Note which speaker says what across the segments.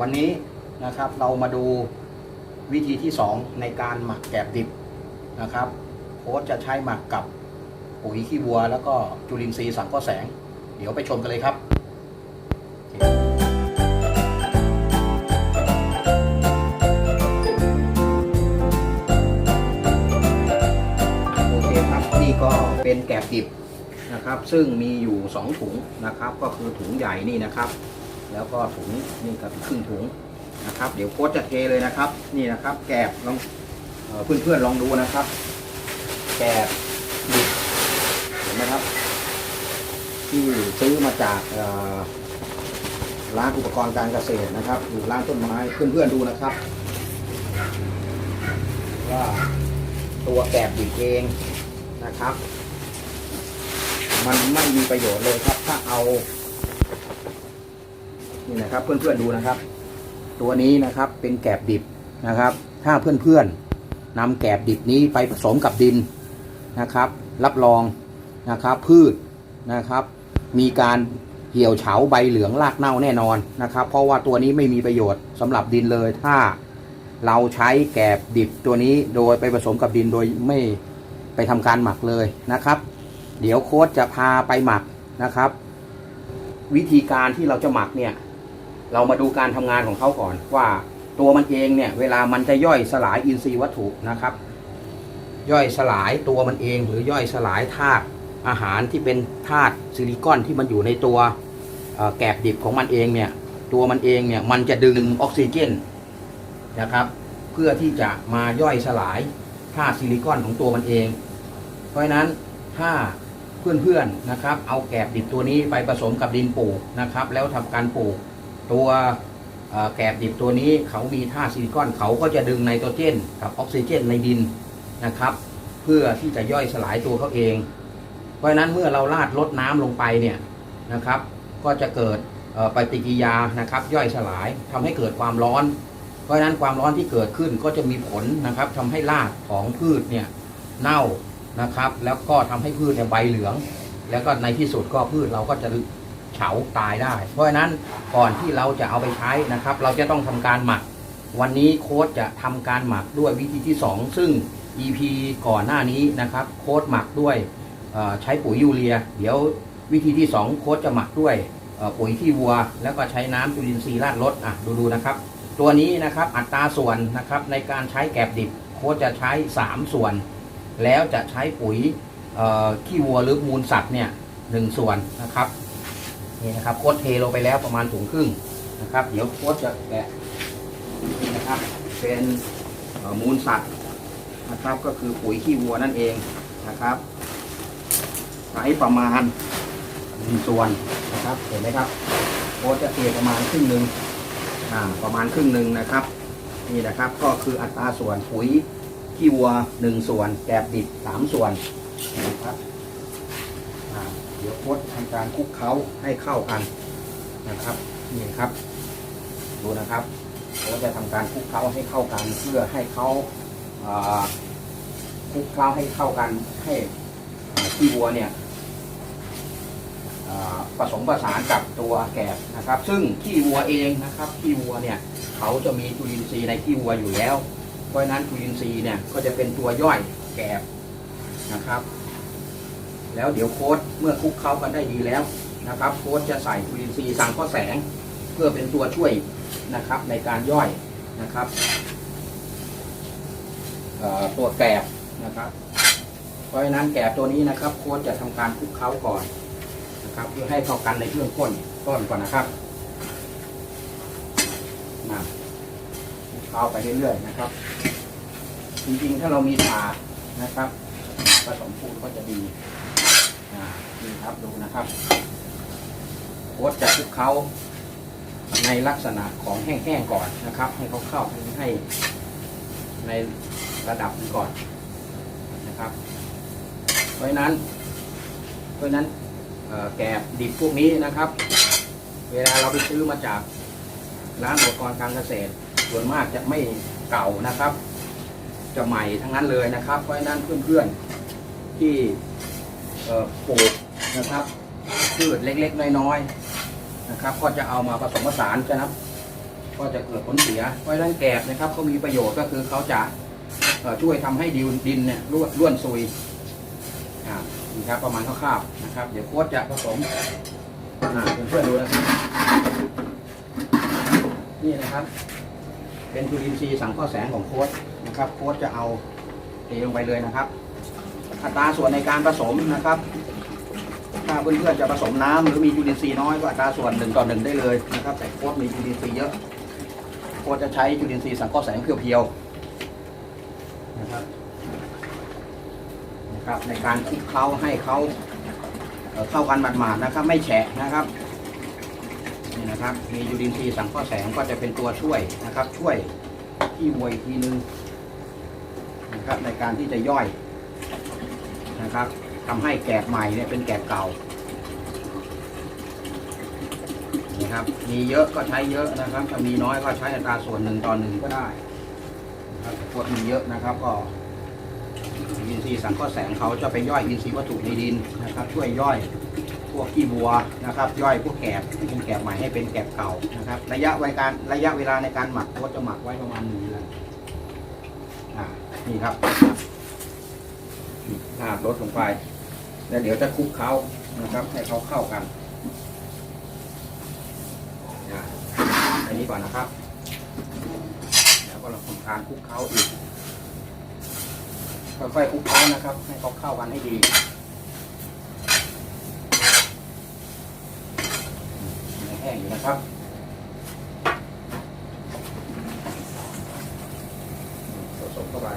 Speaker 1: วันนี้นะครับเรามาดูวิธีที่ 2 ในการหมักแกบดิบนะครับโค้ชจะใช้หมักกับปุ๋ยขี้วัว แล้วก็จุลินทรีย์สังเคราะห์แสง เดี๋ยวไปชมกันเลยครับโอเคครับนี่ก็เป็นแกบดิบนะครับ ซึ่งมีอยู่ 2 ถุงนะครับ ก็คือถุงใหญ่นี่นะครับ แล้วก็ถุงนี่กับครึ่งถุงนะครับ เดี๋ยวโค้ชจะเทเลยนะครับ นี่นะครับ แกบลองเอ่อเพื่อนๆลองดูนะครับ แกบดิบเห็นไหมครับ ที่ซื้อมาจากร้านอุปกรณ์การเกษตรนะครับหรือร้านต้นไม้เพื่อนๆดูนะครับว่าตัวแกบดิบเองนะครับ มันไม่มีประโยชน์เลยครับ ถ้าเอา นี่นะครับ เพื่อนๆดูนะครับ ตัวนี้นะครับเป็นแกบดิบนะครับ ถ้าเพื่อนๆนำแกบดิบนี้ไปผสมกับดินนะครับ รับรองนะครับ พืชนะครับ มีการเหี่ยวเฉาใบเหลืองรากเน่าแน่นอนนะครับ เพราะว่าตัวนี้ไม่มีประโยชน์สำหรับดินเลย ถ้าเราใช้แกบดิบตัวนี้โดยไปผสมกับดินโดยไม่ไปทำการหมักเลยนะครับ เดี๋ยวโค้ชจะพาไปหมักนะครับ วิธีการที่เราจะหมักเนี่ย เรามาดูการทำงานของเขาก่อนว่าตัวมันเองเนี่ยเวลามันจะย่อยสลายอินทรีย์วัตถุนะครับ ย่อยสลายตัวมันเองหรือย่อยสลายธาตุอาหารที่เป็นธาตุซิลิคอนที่มันอยู่ในตัวแกบดิบของมันเองเนี่ยตัวมันเองเนี่ยมันจะดึงออกซิเจนนะครับเพื่อที่จะมาย่อยสลายธาตุซิลิคอนของตัวมันเอง เพราะฉะนั้นถ้าเพื่อนๆนะครับ เอาแกบดิบตัวนี้ไปผสมกับดินปลูกนะครับ แล้วทำการปลูก ตัวแกบดิบตัวนี้เขามีธาตุซิลิคอนเขาก็จะดึงไนโตรเจนกับออกซิเจนในดินนะครับ เพื่อที่จะย่อยสลายตัวเขาเอง เพราะฉะนั้นเมื่อเราราดลดน้ำลงไปเนี่ยนะครับ ก็จะเกิดปฏิกิริยานะครับ ย่อยสลายทำให้เกิดความร้อน เพราะฉะนั้นความร้อนที่เกิดขึ้นก็จะมีผลนะครับทำให้รากของพืชเนี่ยเน่านะครับ แล้วก็ทำให้พืชเนี่ยใบเหลือง แล้วก็ในที่สุดก็พืชเราก็จะ เฉาตายได้ เพราะฉะนั้นก่อนที่เราจะเอาไปใช้นะครับ เราจะต้องทำการหมัก วันนี้โค้ดจะทำการหมักด้วยวิธีที่ 2 ซึ่ง EP ก่อนหน้านี้นะครับ โค้ดหมักด้วยใช้ปุ๋ยยูเรีย เดี๋ยววิธีที่ 2 โค้ดจะหมักด้วยปุ๋ยขี้วัว แล้วก็ใช้น้ำจุลินทรีย์ราดรดอะดูดูนะครับ ตัวนี้นะครับอัตราส่วนนะครับในการใช้แกบดิบโค้ดจะใช้ 3 ส่วน แล้วจะใช้ปุ๋ยเอ่อขี้วัวหรือมูลสัตว์เนี่ยหนึ่งส่วนนะครับ นี่นะครับโค้ดเทลงไปแล้วประมาณถุงครึ่งนะครับ เดี๋ยวโค้ดจะแกะนี่นะครับ เป็นมูลสัตว์นะครับ ก็คือปุ๋ยขี้วัวนั่นเองนะครับใช้ประมาณหนึ่งส่วนนะครับเห็นไหมครับโค้ดจะเทประมาณครึ่งหนึ่งอ่าประมาณครึ่งหนึ่งนะครับนี่นะครับก็คืออัตราส่วนปุ๋ยขี้วัวหนึ่งส่วนแกบดิบสามส่วนนะครับอ่า ดี๋ยวโค้ดทำการคลุกเคล้าให้เข้ากันนะครับนี่ครับ ดูนะครับโค้ดจะทำการคลุกเคล้าให้เข้ากัน เพื่อให้เขาคลุกเคล้าให้เข้ากันให้ขี้วัวเนี่ยผสมผสานกับตัวแกบนะครับ ซึ่งขี้วัวเองนะครับขี้วัวเนี่ยเขาจะมีจุลินทรีย์ในขี้วัวอยู่แล้ว เพราะฉะนั้นจุลินทรีย์เนี่ยก็จะเป็นตัวย่อยแกบนะครับ แล้วเดี๋ยวโค้ดเมื่อคลุกเข้ากันได้ดีแล้วนะครับ โค้ดจะใส่จุลินทรีย์สังเคราะห์แสง เพื่อเป็นตัวช่วยนะครับในการย่อยนะครับตัวแกบนะครับ เพราะฉะนั้นแกบตัวนี้นะครับ โค้ดจะทำการคลุกเคล้าก่อนนะครับ เพื่อให้เข้ากันในเบื้องต้นต้นก่อนนะครับนะเคล้าไปเรื่อยๆนะครับ จริงๆ ถ้าเรามีถาดนะครับผสมปูนก็จะดี นี่ครับดูนะครับโค้ดจะคลุกเขาในลักษณะของแห้งๆก่อนนะครับ ให้เขาเข้าให้ในระดับนึงก่อนนะครับ เพราะนั้น เพราะนั้นแกบดิบพวกนี้นะครับ เวลาเราไปซื้อมาจากร้านอุปกรณ์การเกษตร ส่วนมากจะไม่เก่านะครับ จะใหม่ทั้งนั้นเลยนะครับ เพราะฉะนั้นเพื่อนๆที่ ปลูกนะครับพืชเล็กๆ น้อยๆนะครับ ก็จะเอามาผสมผสานกันนะครับ ก็จะเกิดผลเสียเพราะฉะนั้นแกบนะครับเขามีประโยชน์ก็คือเขาจะช่วยทำให้ดินดินเนี่ยร่วนร่วนซุยอ่านี่ครับประมาณคร่าวๆนะครับ เดี๋ยวโค้ชจะผสมอ่าเพื่อนๆดูนะครับนี่นะครับ เป็นจุลินทรีย์สังเคราะห์แสงของโค้ชนะครับ โค้ชจะเอาเทลงไปเลยนะครับ อัตราส่วนในการผสมนะครับ ถ้าเพื่อนๆจะผสมน้ำหรือมีจุลินทรีย์น้อยก็อัตราส่วนหนึ่งต่อหนึ่งได้เลยนะครับ แต่โค้ดมีจุลินทรีย์เยอะโค้ดจะใช้จุลินทรีย์สังเคราะห์แสงเพียวๆนะครับนะครับในการคลุกเคล้าให้เขาเข้ากันหมาดๆนะครับ ไม่แฉะนะครับนี่นะครับมีจุลินทรีย์สังเคราะห์แสงก็จะเป็นตัวช่วยนะครับ ช่วยที่มวยทีนึงนะครับในการที่จะย่อย นะครับทำให้แกบใหม่เนี่ยเป็นแกบเก่านะครับ มีเยอะก็ใช้เยอะนะครับ ถ้ามีน้อยก็ใช้อัตราส่วนหนึ่งต่อหนึ่งก็ได้นะครับพวกมีเยอะนะครับก็อินทรีย์สังเคราะห์แสงเขาจะไปย่อยอินทรีย์วัตถุในดินนะครับ ช่วยย่อยพวกขี้บัวนะครับ ย่อยพวกแกบที่เป็นแกบใหม่ให้เป็นแกบเก่านะครับ ระยะวลาการระยะเวลาในการหมักก็จะหมักไว้ประมาณหนึ่งเดือนอ่านี่ครับ ลาดลดลงไป แล้วเดี๋ยวจะคลุกเคล้านะครับ ให้เขาเข้ากันอ่าอันนี้ก่อนนะครับ แล้วก็เราทำการคลุกเคล้าอีกค่อยๆคลุกเคล้านะครับ ให้เขาเข้ากันให้ดีแห้งอยู่นะครับผสมเข้าไป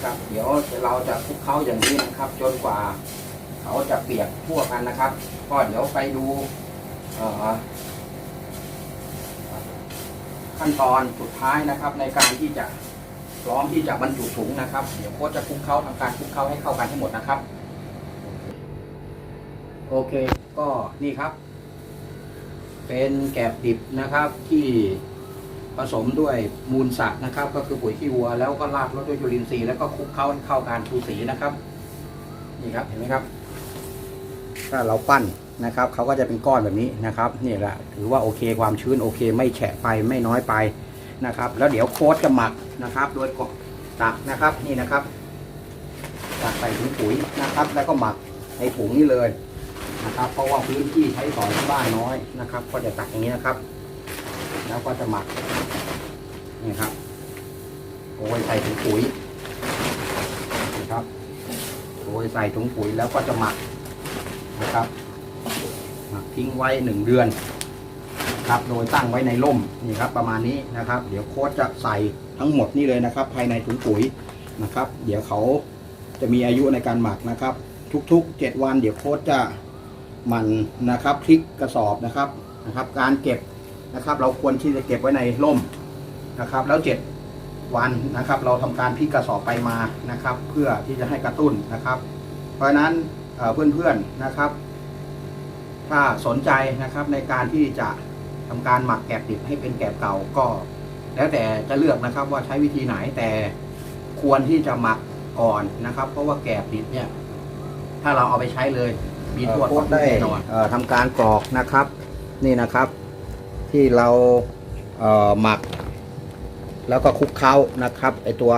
Speaker 1: นะครับ เดี๋ยวเราจะคลุกเคล้าอย่างนี้นะครับ จนกว่าเขาจะเปียกทั่วกันนะครับ ก็เดี๋ยวไปดูขั้นตอนสุดท้ายนะครับ ในการที่จะพร้อมที่จะบรรจุถุงนะครับ เดี๋ยวโค้ชจะคลุกเคล้าทำการคลุกเคล้าให้เข้ากันให้หมดนะครับ โอเคก็นี่ครับ เป็นแกบดิบนะครับที่ ผสมด้วยมูลสัตว์นะครับ ก็คือปุ๋ยขี้วัว แล้วก็ราดรสด้วยจุลินทรีย์แล้วก็คลุกเคล้าให้เข้ากันทูสีนะครับนี่ครับเห็นไหมครับ ถ้าเราปั้นนะครับเขาก็จะเป็นก้อนแบบนี้นะครับนี่แหละถือว่าโอเคความชื้นโอเค ไม่แฉะไปไม่น้อยไปนะครับ แล้วเดี๋ยวโค้ดจะหมักนะครับ โดยกตักนะครับนี่นะครับตักใส่ถุงปุ๋ยนะครับ แล้วก็หมักในถุงนี้เลยนะครับ เพราะว่าพื้นที่ใช้สอยที่บ้านน้อยนะครับ ก็จะตักอย่างนี้นะครับ แล้วก็จะหมัก นี่ครับโรยใส่ถุงปุ๋ยนะครับโรยใส่ถุงปุ๋ยแล้วก็จะหมักนะครับหมักทิ้งไว้หนึ่งเดือนครับโดยตั้งไว้ในร่มนี่ครับประมาณนี้นะครับ เดี๋ยวโค้ชจะใส่ทั้งหมดนี่เลยนะครับ ภายในถุงปุ๋ยนะครับ เดี๋ยวเขาจะมีอายุในการหมักนะครับ ทุกๆ 7 วัน เดี๋ยวโค้ชจะมันนะครับพลิกกระสอบนะครับนะครับ การเก็บนะครับ เราควรที่จะเก็บไว้ในร่ม นะครับ แล้ว 7 วันนะครับ เราทำการพลิกกระสอบไปมานะครับ เพื่อที่จะให้กระตุ้นนะครับ เพราะฉะนั้นเอ่อเพื่อนๆนะครับ ถ้าสนใจนะครับในการที่จะทำการหมักแกบดิบให้เป็นแกบเก่าก็ แล้วแต่จะเลือกนะครับว่าใช้วิธีไหนแต่ควรที่จะหมักก่อนนะครับ เพราะว่าแกบดิบเนี่ย ถ้าเราเอาไปใช้เลยมีโทษต่อผู้แน่นอนทำการกรอกนะครับ นี่นะครับ ที่เราเอ่อหมัก แล้วก็คลุกเคล้านะครับไอตัว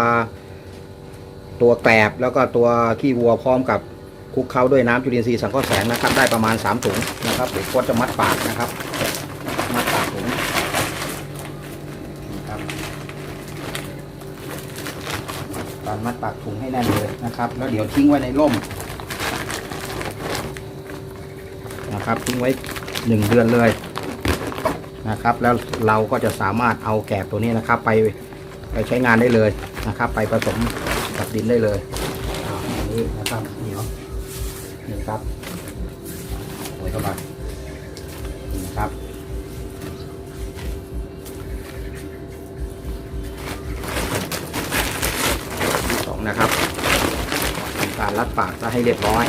Speaker 1: ตัวแกลบแล้วก็ตัวขี้วัวพร้อมกับคลุกเคล้าด้วยน้ำจุลินทรีย์สังเคราะห์แสงนะครับ ได้ประมาณ3ถุงนะครับเดี๋ยวโค้ชจะมัดปากนะครับ มัดปากถุงนะครับการมัดปากถุงให้แน่นเลยนะครับ แล้วเดี๋ยวทิ้งไว้ในร่มนะครับทิ้งไว้หนึ่งเดือนเลยนะครับ แล้วเราก็จะสามารถเอาแกบตัวนี้นะครับ ไป ไปใช้งานได้เลยนะครับ ไปผสมกับดินได้เลยอันนี้นะครับเหนียวนี่ครับโรยเข้าไปนี่ครับที่สองนะครับการรัดปากจะให้เรียบร้อย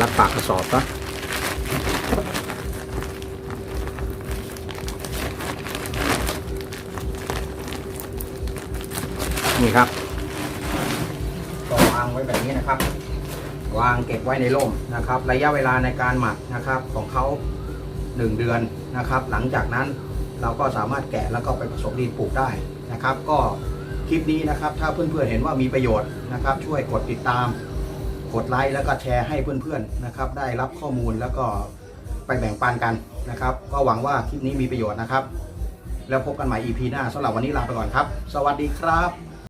Speaker 1: รัดปากกระสอบนะนี่ครับ ก็วางไว้แบบนี้นะครับ วางเก็บไว้ในร่มนะครับ ระยะเวลาในการหมักนะครับของเขา1เดือนนะครับ หลังจากนั้นเราก็สามารถแกะแล้วก็ไปผสมดินปลูกได้นะครับ ก็คลิปนี้นะครับ ถ้าเพื่อนๆเห็นว่ามีประโยชน์นะครับ ช่วยกดติดตาม ดไลค์แล้วก็แชร์ให้เพื่อนๆนะครับได้รับข้อมูลแล้วก็ไปแบ่งปันกันนะครับ ก็หวังว่าคลิปนี้มีประโยชน์นะครับ แล้วพบกันใหม่ EP หน้าสำหรับวันนี้ลาไปก่อนครับ สวัสดีครับ